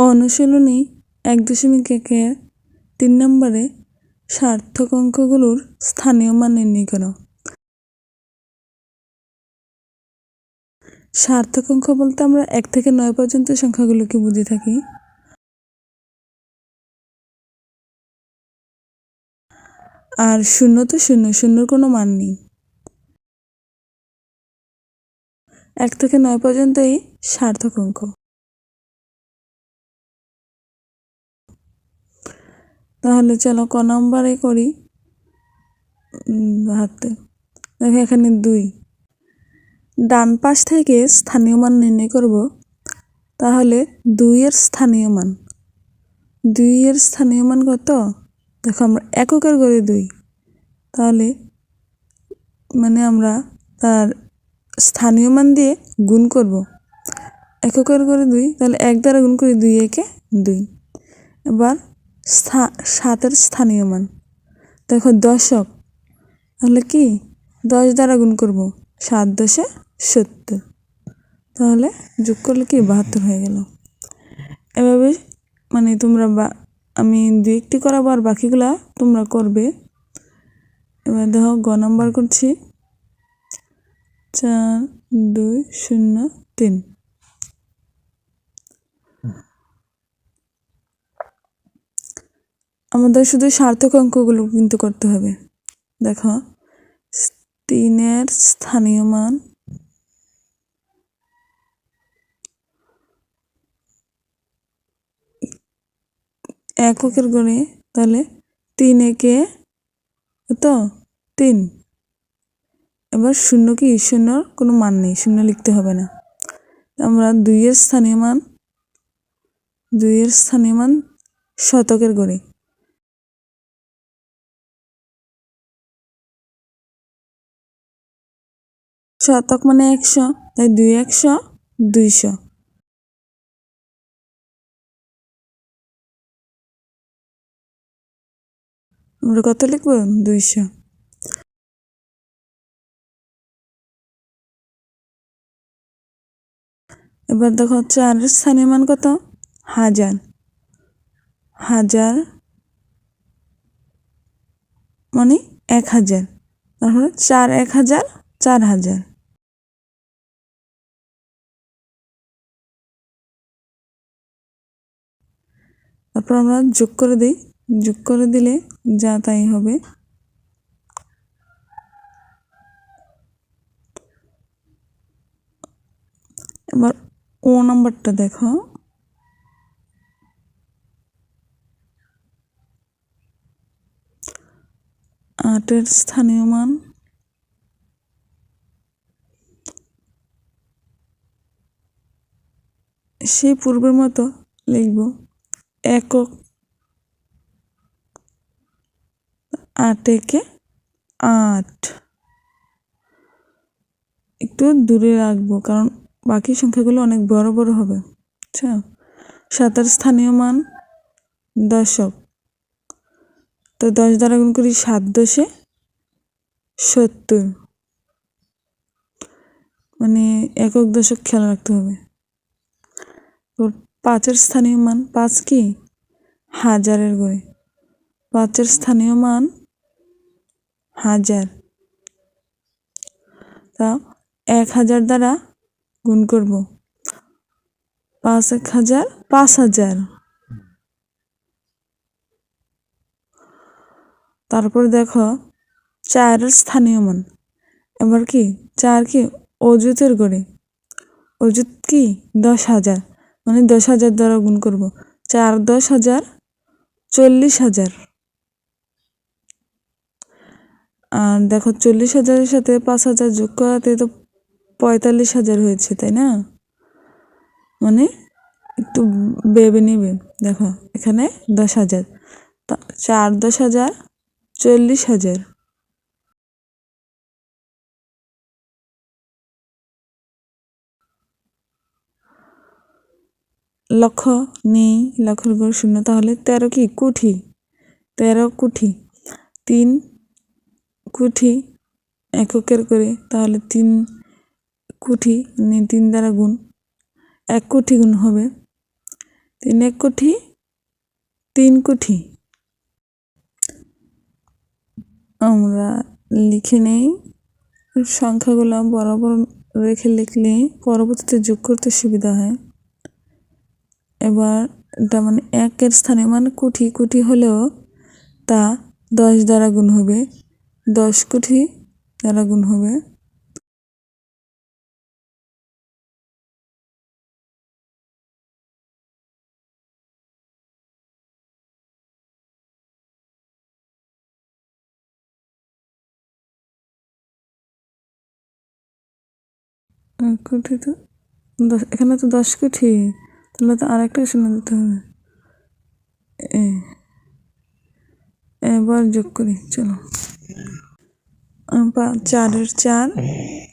অনুশীলনী এক দশমিক একের তিন নম্বরে সার্থক অঙ্কগুলোর স্থানীয় মান নির্ণয় করো। সার্থক অঙ্ক বলতে আমরা এক থেকে নয় পর্যন্ত সংখ্যাগুলোকে বুঝে থাকি। আর শূন্য তো শূন্য, শূন্যর কোনো মান নেই। এক থেকে নয় পর্যন্তই সার্থক অঙ্ক। তাহলে চলো ক নম্বরে করি। হাতে। দেখো এখানে দুই। ডান পাশ থেকে স্থানীয় মান নির্ণয় করব। তাহলে দুইয়ের স্থানীয় মান। দুইয়ের স্থানীয় মান কত? দেখো আমরা এককের করে দুই। তাহলে মানে আমরা তার স্থানীয় মান দিয়ে গুণ করব। এককের করে দুই, তাহলে এক দ্বারা গুণ করি দুই একে দুই। এবার সাতের স্থানীয় মান। দেখো দশক। তাহলে কি? দশ দ্বারা গুণ করব। সাত দশে সত্তর। তাহলে যোগ করলে কি? বাহাত্তর হয়ে গেল। এভাবে মানে তোমরা বা, আমি দু একটি করাবো আর বাকিগুলা তোমরা করবে। এবার দেখো গ নাম্বার করছি। চার, দুই, শূন্য, তিন। আমাদের শুধু সার্থক অঙ্কগুলো কিন্তু করতে হবে। দেখো, তিনের স্থানীয় মান এককের গণে, তাহলে তিন একে তো তিন। এবার শূন্য কি? শূন্যর কোনো মান নেই, শূন্য লিখতে হবে না। আমরা দুইয়ের স্থানীয় মান, দুইয়ের স্থানীয় মান শতকের গড়ে শতক মানে একশো, তাই দুই একশো, দুইশো। আমরা কত লিখব? দুইশো। এবার দেখো চার স্থানীয় মান কত? হাজার। হাজার মানে এক হাজার। তারপরে চার এক হাজার, চার হাজার। তারপর আমরা যোগ করে দিই। যোগ করে দিলে যা তাই হবে। এবার ও নাম্বারটা দেখো। আটের স্থানীয় মান। সেই পূর্বের মতো লিখব। একক আট একে আট। একটু দূরে রাখব, কারণ বাকি সংখ্যাগুলো অনেক বড় বড় হবে। আচ্ছা সাতার স্থানীয় মান দশক। তো দশ দ্বারা গুণ করি সাত দশে সত্তর। মানে একক দশক খেয়াল রাখতে হবে। পাঁচের স্থানীয় মান পাঁচ কি? হাজারের গড়ে। পাঁচের স্থানীয় মান হাজার। তা এক হাজার দ্বারা গুণ করব। পাঁচ এক হাজার, পাঁচ হাজার। তারপর দেখো চারের স্থানীয় মান। এবার কি? চার কি? অযুতের গড়ে। অযুত কি? দশ হাজার। মানে দশ হাজার দ্বারা গুণ করব। চার, দশ হাজার, চল্লিশ হাজার। আর দেখো চল্লিশ হাজারের সাথে পাঁচ হাজার যোগ করাতে তো পঁয়তাল্লিশ হাজার হয়েছে, তাই না? মানে একটু ভেবে নিবে। দেখো এখানে দশ হাজার। চার, দশ হাজার, চল্লিশ হাজার। লক্ষ নেই, লক্ষের গড় শূন্য। তাহলে তেরো কি? কুঠি। তেরো কুঠি। তিন কুঠি এককের করে, তাহলে তিন কুঠি মানে তিন দ্বারা গুণ। এক কোটি গুণ হবে। তিন এক কোঠি, তিন কোঠি। আমরা লিখে নেই। সংখ্যাগুলো বরাবর রেখে লিখলে পরবর্তীতে যোগ করতে সুবিধা হয়। এবার এটা মানে একের স্থানে মানে কোটি কোটি হলেও তা দশ দ্বারা গুণ হবে। দশ কোটি দ্বারা গুণ হবে। কোটি তো দশ, এখানে তো দশ কোটি তাহলে তো আর একটা শূন্য দিতে হবে এবার যোগ করি, চলো। চারের চার,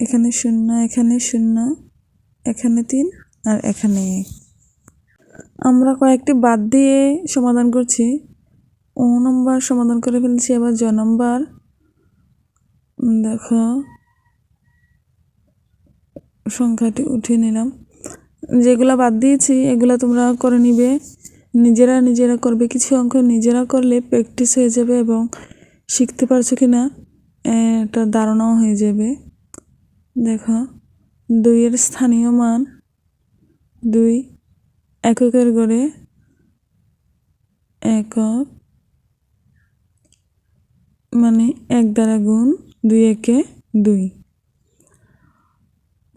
এখানে শূন্য এখানে শূন্য, এখানে তিন আর এখানে এক। আমরা কয়েকটি বাদ দিয়ে সমাধান করছি। ও নম্বর সমাধান করে ফেলছি, এবার জ নম্বর। দেখো। সংখ্যাটি উঠিয়ে নিলাম। যেগুলা বাদ দিয়েছি, এগুলো তোমরা করে নিবে। নিজেরা নিজেরা করবে, কিছু অঙ্ক নিজেরা করলে প্র্যাকটিস হয়ে যাবে এবং শিখতে পারছ কি না এটা ধারণাও হয়ে যাবে। দেখো, দুইয়ের স্থানীয় মান দুই, এককের গড়ে একক মানে এক দ্বারা গুণ দুই একে দুই।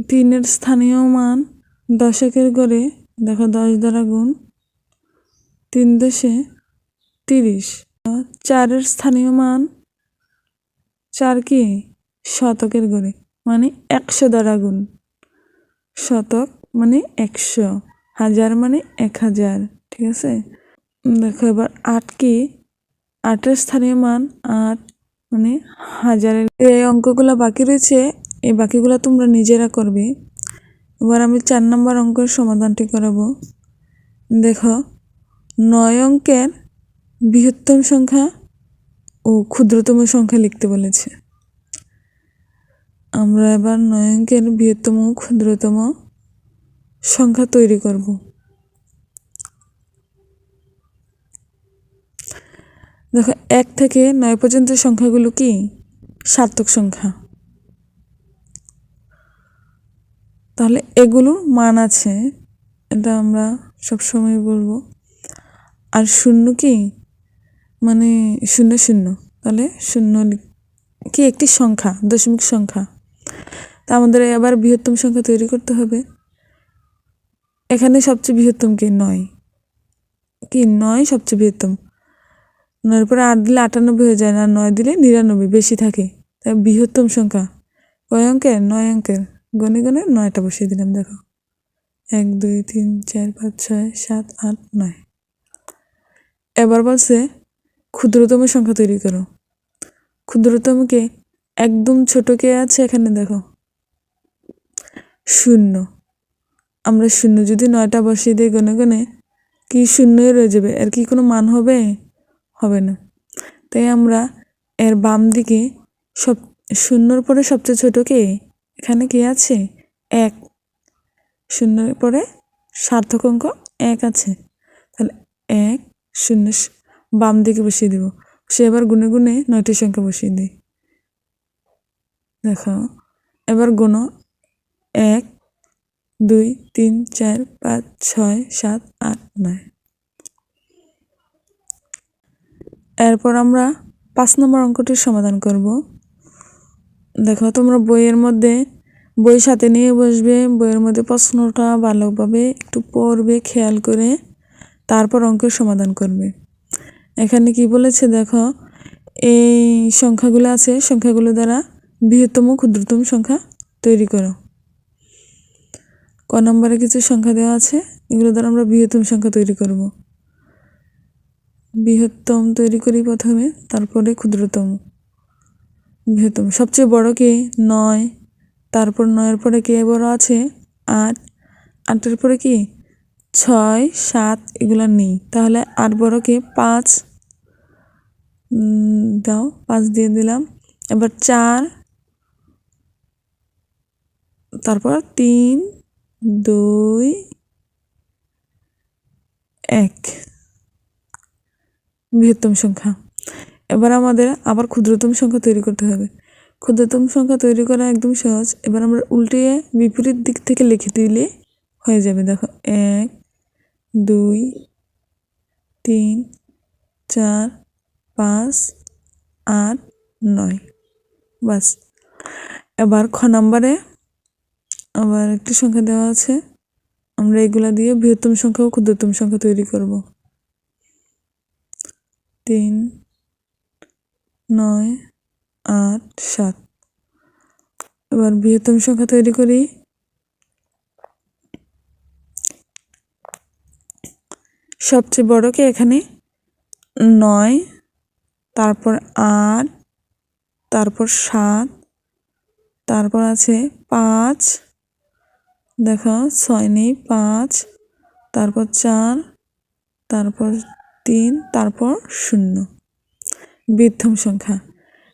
তিনের স্থানীয় মান দশকের গড়ে দেখো দশ দ্বারা গুণ তিন দশে তিরিশ। চারের স্থানীয় মান চার কি? শতকের গড়ে মানে একশো দ্বারা গুণ। শতক মানে একশো, হাজার মানে এক হাজার, ঠিক আছে? দেখো এবার আট কি? আটের স্থানীয় মান আট মানে হাজারের। এই অঙ্কগুলো বাকি রয়েছে, এই বাকিগুলো তোমরা নিজেরা করবে। এবার আমি চার নম্বর অঙ্কের সমাধানটি করাবো। দেখো, নয় অঙ্কের বৃহত্তম সংখ্যা ও ক্ষুদ্রতম সংখ্যা লিখতে বলেছে। আমরা এবার নয় অঙ্কের বৃহত্তম ক্ষুদ্রতম সংখ্যা তৈরি করব। দেখো, এক থেকে নয় পর্যন্ত সংখ্যাগুলো কি? সার্থক সংখ্যা। তাহলে এগুলোর মান আছে, এটা আমরা সবসময় বলব। আর শূন্য কি? মানে শূন্য শূন্য। তাহলে শূন্য কি একটি সংখ্যা, দশমিক সংখ্যা। তা আমাদের এবার বৃহত্তম সংখ্যা তৈরি করতে হবে। এখানে সবচেয়ে বৃহত্তম কি? নয়। কি? নয় সবচেয়ে বৃহত্তম। নয়ের পরে আট দিলে আটানব্বই হয়ে যায় না, নয় দিলে নিরানব্বই, বেশি থাকে। তাই বৃহত্তম সংখ্যা। কয় অঙ্কের? নয় অঙ্কের। গনে গনে নয়টা বসিয়ে দিলাম, দেখো। এক, দুই, তিন, চার, পাঁচ, ছয়, সাত, আট, নয়। এবার বলছে, ক্ষুদ্রতম সংখ্যা তৈরি করো। ক্ষুদ্রতমকে একদম ছোট কে আছে এখানে দেখো? শূন্য। আমরা শূন্য যদি নয়টা বসিয়ে দিই গনে গনে, কি শূন্যই রয়ে যাবে? এর কি কোনো মান হবে? হবে না। তাই আমরা এর বাম দিকে সব, শূন্যর পরে সবচেয়ে ছোট কে? এখানে কি আছে? এক। শূন্যের পরে সার্থক অঙ্ক এক আছে। তাহলে এক, শূন্য বাম দিকে বসিয়ে দেব। সে এবার গুনে গুনে নয়টি সংখ্যা বসিয়ে দিই। দেখো, এবার গুনো। এক, দুই, তিন, চার, পাঁচ, ছয়, সাত, আট, নয়। এরপর আমরা পাঁচ নম্বর অঙ্কটির সমাধান করব। দেখো, তোমরা বইয়ের মধ্যে, বই সাথে নিয়ে বসবে, বইয়ের মধ্যে প্রশ্নটা ভালোভাবে একটু পড়বে, খেয়াল করে, তারপর অঙ্কের সমাধান করবে। এখানে কি বলেছে দেখো, এই সংখ্যাগুলো আছে, সংখ্যাগুলো দ্বারা বৃহত্তম ক্ষুদ্রতম সংখ্যা তৈরি করো। ক নম্বরে কিছু সংখ্যা দেওয়া আছে, এগুলো দ্বারা আমরা বৃহত্তম সংখ্যা তৈরি করব। বৃহত্তম তৈরি করি প্রথমে, তারপরে ক্ষুদ্রতম। বৃহত্তম সবচেয়ে বড় কে? নয়। তারপর নয়ের পরে কে বড় আছে? আট। আটের পরে কি? ছয়, সাত এগুলো নেই। তাহলে আট বড় কে? পাঁচ। দাও, পাঁচ দিয়ে দিলাম। এবার চার। তারপর তিন, দুই, এক। বৃহত্তম সংখ্যা। এবার আমাদের আবার ক্ষুদ্রতম সংখ্যা তৈরি করতে হবে। ক্ষুদ্রতম সংখ্যা তৈরি করা একদম সহজ। এবার আমরা উল্টিয়ে বিপরীত দিক থেকে লিখে দিলে হয়ে যাবে। দেখো, এক, দুই, তিন, চার, পাঁচ, আট, নয়। বাস। এবার খ নম্বরে আবার একটি সংখ্যা দেওয়া আছে। আমরা এগুলা দিয়ে বৃহত্তম সংখ্যা ও ক্ষুদ্রতম সংখ্যা তৈরি করব। তিন নয়, আট, সাত। এবার বৃহত্তম সংখ্যা তৈরি করি। সবচেয়ে বড়কে এখানে? নয়, তারপর আট, তারপর সাত, তারপর আছে পাঁচ। দেখো, ছয় নেই, পাঁচ, তারপর চার, তারপর তিন, তারপর শূন্য। বৃদ্ধম সংখ্যা।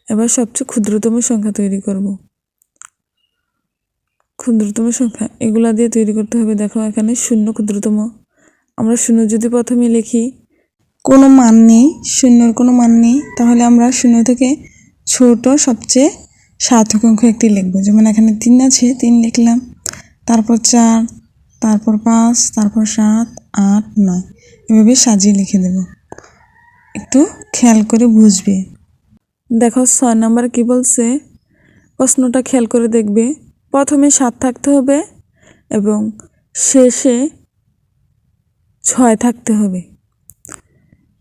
এবার সবচেয়ে ক্ষুদ্রতম সংখ্যা তৈরি করব। ক্ষুদ্রতম সংখ্যা, এগুলা দিয়ে তৈরি করতে হবে। দেখো, এখানে শূন্য ক্ষুদ্রতম। আমরা শূন্য যদি প্রথমে লিখি, কোনো মান নেই, শূন্যর কোনো মান নেই, তাহলে আমরা শূন্য থেকে ছোট সবচেয়ে সার্থক অঙ্ক একটি লিখব। যেমন এখানে তিন আছে, তিন লিখলাম, তারপর চার, তারপর পাঁচ, তারপর সাত, আট, নয়। এভাবে সাজিয়ে লিখে দেব। একটু খেয়াল করে বুঝবে। দেখো ছয় নম্বর কি বলছে? প্রশ্নটা খেয়াল করে দেখবে। প্রথমে সাত থাকতে হবে এবং শেষে ছয় থাকতে হবে।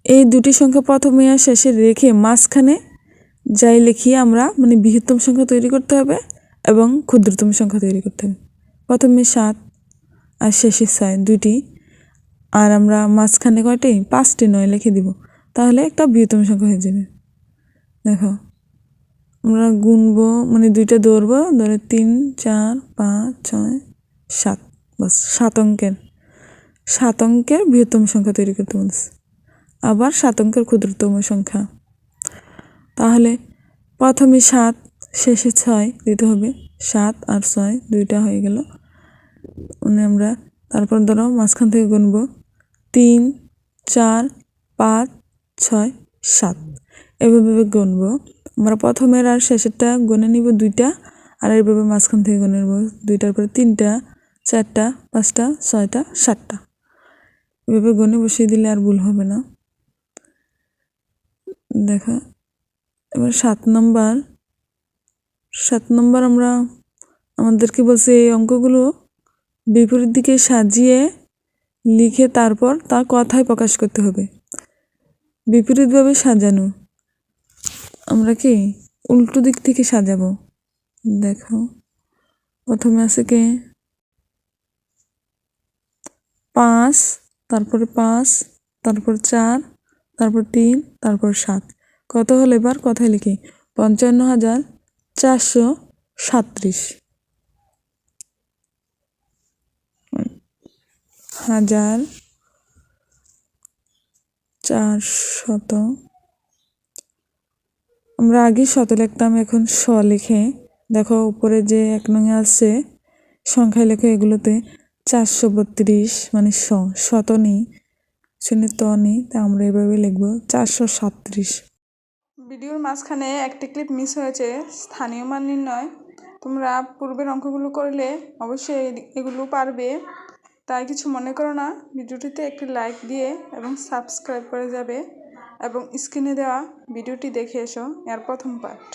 এই দুটি সংখ্যা প্রথমে আর শেষে রেখে মাঝখানে যাই লিখিয়ে আমরা মানে বৃহত্তম সংখ্যা তৈরি করতে হবে এবং ক্ষুদ্রতম সংখ্যা তৈরি করতে হবে। প্রথমে সাত আর শেষে ছয় দুটি আর আমরা মাঝখানে কয়টি? পাঁচটি নয় লিখে দিব। তাহলে একটা বৃহত্তম সংখ্যা হয়ে যাবে। দেখো, আমরা গুনবো মানে দুইটা দৌড়বো, ধরে তিন, চার, পাঁচ, ছয়, সাত, বাস, সাত অঙ্কের। সাত অঙ্কের বৃহত্তম সংখ্যা তৈরি করতে বলছে আবার সাত অঙ্কের ক্ষুদ্রতম সংখ্যা। তাহলে প্রথমে সাত, শেষে ছয় দিতে হবে। সাত আর ছয় দুইটা হয়ে গেল। মানে আমরা তারপর ধরো মাঝখান থেকে গুনব। তিন, চার, পাঁচ ছয়, সাত। এভাবে গুনব। আমরা প্রথমের আর শেষেরটা গুনে নিব দুইটা, আর এইভাবে মাঝখান থেকে গুনে নেব দুইটার পরে তিনটা, চারটা, পাঁচটা, ছয়টা, সাতটা। এভাবে গুনে বসিয়ে দিলে আর ভুল হবে না। দেখো, এবার সাত নম্বর। সাত নম্বর আমরা আমাদেরকে বলছে এই অঙ্কগুলো বিপরীত দিকে সাজিয়ে লিখে তারপর তা কথায় প্রকাশ করতে হবে। বিপরীতভাবে সাজানো। আমরা কি উল্টো দিক থেকে সাজাবো? দেখো। প্রথমে আছে কে? পাঁচ, তারপরে পাঁচ, তারপর চার, তারপর তিন, তারপর সাত। কত হলে এবার? কথায় লিখি। পঞ্চান্ন হাজার চারশো সাত্রিশ হাজার চারশত। আমরা আগে শত লিখতাম, এখন স লিখে। দেখো, উপরে যে এক নঙে আছে, সংখ্যায় লেখো এগুলোতে চারশো বত্রিশ মানে স শত নেই শুনে ত নেই তা আমরা এভাবে লিখব চারশো সাত্রিশ ভিডিওর মাঝখানে একটি ক্লিপ মিস হয়েছে, স্থানীয় মান নির্ণয়। তোমরা পূর্বের অঙ্কগুলো করলে অবশ্যই এগুলো পারবে। তাই কিছু মনে করো না, ভিডিওটিতে একটি লাইক দিয়ে এবং সাবস্ক্রাইব করে যাবে এবং স্ক্রিনে দেওয়া ভিডিওটি দেখে এসো, এর প্রথম পার্ট